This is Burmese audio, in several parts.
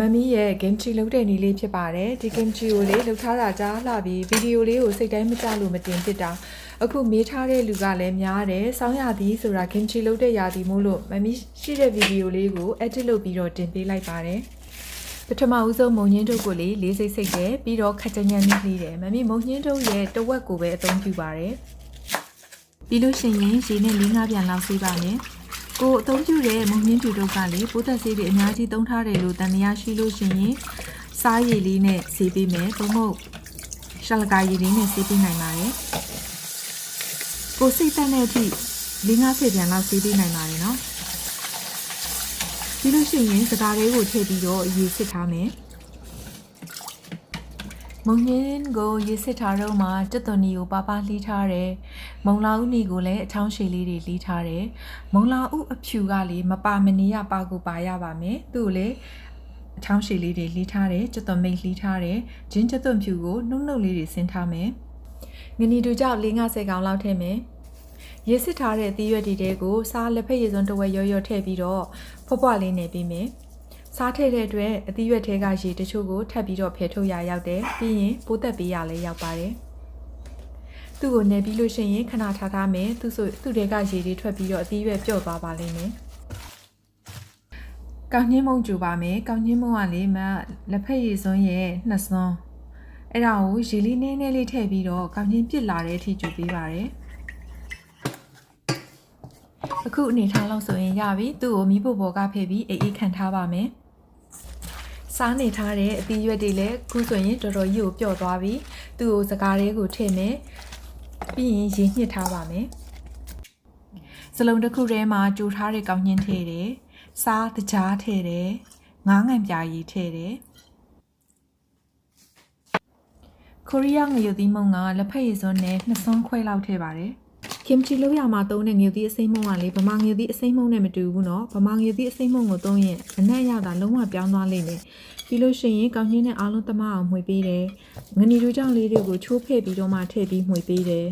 မမီးရဲ့ kimchi လုပ်တဲ့နည်းလေးဖြစ်ပါတယ်ဒီ kimchi ကိုလေလုပ်ထားတာကြားလှပြီးဗီဒီယိုလေးကိုစိတ်တိုင်းမကြလို့မတင်ဖြစ်တာအခုမေးထားတဲ့လူကလည်းများတယ်စောင်းရသည်ဆိုတာ kimchi လုပ်တဲ့ရာသီမို့လို့မမီးရှိတဲ့ဗီဒီယိုလေးကို edit လုပ်ပြီးတော့တင်ပေးလိုက်ပါတယ်ပထမဦးဆုံးမုံညင်းတို့ကိုလေလေးစိတ်စိတ်တယ်ပြီးတော့ခက်ကြညံ့နှီးနှီးတယ်မမီးမုံညင်းတို့ရဲ့တဝက်ကိုပဲအသုံးပြုပါတယ်ပြီးလို့ရှိရင်ရေနဲ့လေးငါးပြန်လောက်ဆေးပါမယ် ကိုအသုံးပြုတဲ့မုံညင်းဖြူတို့ကလေပိုးသက်ဆေးတွေအများကြီးသုံးထားတယ်လို့တန်တရားရှိလို့ရှိရင်စားရည်လေးနဲ့ဆေးပေးမယ်သို့မဟုတ်ရှာလကာရည်လေးနဲ့ဆေးပေးနိုင်ပါတယ်ကိုစိတ်သက်တဲ့အထိ၄50ပြန်လောက်ဆေးပေးနိုင်ပါတယ်နော်ပြီးလို့ရှိရင်စကားလေးကိုထည့်ပြီးတော့အရေးစစ်ထားမယ် မုံညင်းကိုရေစစ်ထားတော့မှတက်သွန်နီကိုပါပါလှီးထားတယ်။မုံလာဦးနီကိုလည်းအချောင်းရှည်လေးတွေလှီးထားတယ်။မုံလာဦးအဖြူကလေမပါမနေရပါကိုပါရပါမယ်။သူ့ကိုလည်းအချောင်းရှည်လေးတွေလှီးထားတယ်။တက်သွန်မိတ်လှီးထားတယ်။ဂျင်းတက်သွန်ဖြူကိုနှုတ်နှုတ်လေးတွေဆင်းထားမယ်။ငနီတူကြောက်450ကောင်လောက်ထည့်မယ်။ရေစစ်ထားတဲ့အသီးရွက်တွေတဲကိုစားလက်ဖက်ရည်စွန်းတစ်ဝက်ရောရောထည့်ပြီးတော့ဖွားဖွားလေးနေပေးမယ်။ စားထည့်တဲ့အတွက်အသီးရွက်ထဲကရေတချို့ကိုထပ်ပြီးတော့ဖယ်ထုတ်ရရောက်တယ်ပြီးရင်ပိုးသက်ပေးရလဲရောက်ပါတယ်သူ့ကိုနေပြီးလို့ရှိရင်ခဏထားထားမယ်သူဆိုသူ့တဲကရေတွေထွက်ပြီးတော့အသီးရွက်ပျော့သွားပါလိမ့်မယ်ကောင်းညင်းမုံကြူပါမယ်ကောင်းညင်းမုံကလေမလက်ဖက်ရည်စွန်းရဲ့နှစ်စွန်းအဲ့ဒါကိုရေလေးနည်းနည်းလေးထည့်ပြီးတော့ကောင်းညင်းပြစ်လာတဲ့အထိကြူပေးပါတယ်အခုအနေထားလောက်ဆိုရင်ရပြီသူ့ကိုမီးဖို့ဘော်ကဖယ်ပြီးအေးအေးခံထားပါမယ် စားနေထားတဲ့အသီးရွက်တွေလည်းခုဆိုရင်တော်တော်ကြီးကိုပျော့သွားပြီသူ့ကိုစကားလေးကိုထည့်မယ်ပြီးရင်ရေညှစ်ထားပါမယ်စလုံးတစ်ခုထဲမှာကြိုထားတဲ့ကောင်းညင်းထည့်တယ်စားတကြားထည့်တယ်ငားငံပြာရီထည့်တယ်ကိုရီးယားငရုတ်သီးမုံကလက်ဖက်ရည်စွန်းနဲ့နှစ်စွန်းခွဲလောက်ထည့်ပါတယ်။ခင်ချီလို့ရမှာသုံးတဲ့ငရုတ်သီးအစိမ့်မုံကလေဗမာငရုတ်သီးအစိမ့်မုံနဲ့မတူဘူးနော်။ဗမာငရုတ်သီးအစိမ့်မုံကိုသုံးရင်အနက်ရတာလုံးဝပြောင်းသွားလိမ့်မယ် ပြီးလို့ရှိရင်ကောင်းချင်းနဲ့အားလုံးတမအောင်မှွေပေးတယ်ငနီတို့ကြောင့်လေးတွေကိုချိုးဖဲ့ပြီးတော့မှထည့်ပြီးမှွေပေးတယ်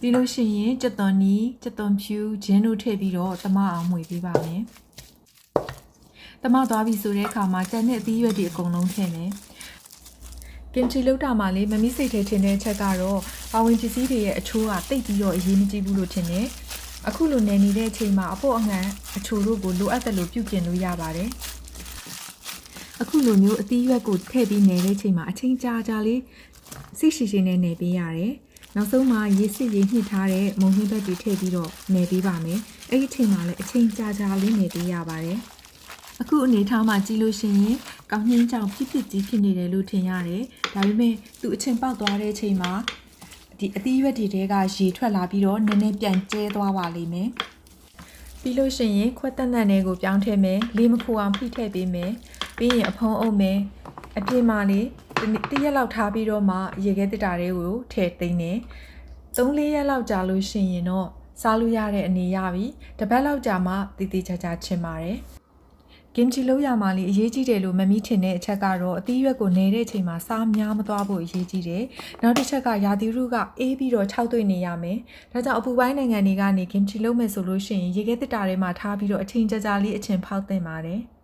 ပြီးလို့ရှိရင်ကြက်သွန်နီကြက်သွန်ဖြူဂျင်းတို့ထည့်ပြီးတော့တမအောင်မှွေပေးပါမယ်တမသွားပြီဆိုတဲ့အခါမှာကြက်နဲ့အသီးရွက်တွေအကုန်လုံးထည့်မယ်ကင်ချီလောက်တာမှလေမမီးစိတ်ထဲထင်တဲ့အချက်ကတော့ပါဝင်ပစ္စည်းတွေရဲ့အချိုးကတိတ်ပြီးတော့အရေးမကြီးဘူးလို့ထင်တယ်။ အခုလိုနေနေတဲ့အချိန်မှာအဖို့အငံအချိုတို့ကိုလိုအပ်တယ်လို့ပြုပြင်လို့ရပါတယ်။အခုလိုမျိုးအသီးရွက်ကိုထည့်ပြီးနေတဲ့အချိန်မှာအချိန်ကြာကြာလေးစိတ်ရှိရှိနဲ့နေပေးရတယ်။နောက်ဆုံးမှာရေစစ်ရေညှစ်ထားတဲ့မုံဟင်းဘက်တွေထည့်ပြီးတော့နေပေးပါမယ်။အဲ့ဒီအချိန်မှာလည်းအချိန်ကြာကြာလေးနေပေးရပါတယ်။အခုအနေထားမှာကြည့်လို့ရှိရင်ကောင်းနှင်းကြောင်ဖြစ်ဖြစ်ကြီးဖြစ်နေတယ်လို့ထင်ရတယ်။ဒါပေမဲ့သူအချိန်ပေါက်သွားတဲ့အချိန်မှာ ဒီအသီးရွက်တွေတဲကရေထွက်လာပြီးတော့နည်းနည်းပြန်ကျဲသွားပါလိမ့်မယ်။ပြီးလို့ရှိရင်ခွက်တက်တက်လေးကိုပြောင်းထည့်မယ်။လေးမခိုအောင်ဖိထည့်ပေးမယ်။ပြီးရင်အဖုံးအုပ်မယ်။အပြင်မှာလေတရက်လောက်ထားပြီးတော့မှရေခဲတစ်တာတွေကိုထည့်သိမ်းတယ်။၃၄ရက်လောက်ကြာလို့ရှိရင်တော့စားလို့ရတဲ့အနေရပြီ။တစ်ပတ်လောက်ကြာမှတည်တည်ချာချာချင်ပါတယ်။ ကင်ချီလို့ရမှာလေအရေးကြီးတယ်လို့မမီးထင်တဲ့အချက်ကတော့အသီးရွက်ကိုနေတဲ့အချိန်မှာစားများမသွားဖို့အရေးကြီးတယ်။နောက်တစ်ချက်ကရာသီဥတုကအေးပြီးတော့ခြောက်သွေ့နေရမယ်။ဒါကြောင့်အပူပိုင်းနိုင်ငံတွေကနေကင်ချီလို့မယ်ဆိုလို့ရှိရင်ရေခဲတစ်တာထဲမှာထားပြီးတော့အချိန်ကြာကြာလေးအချိန်ဖောက်သင့်ပါတယ်။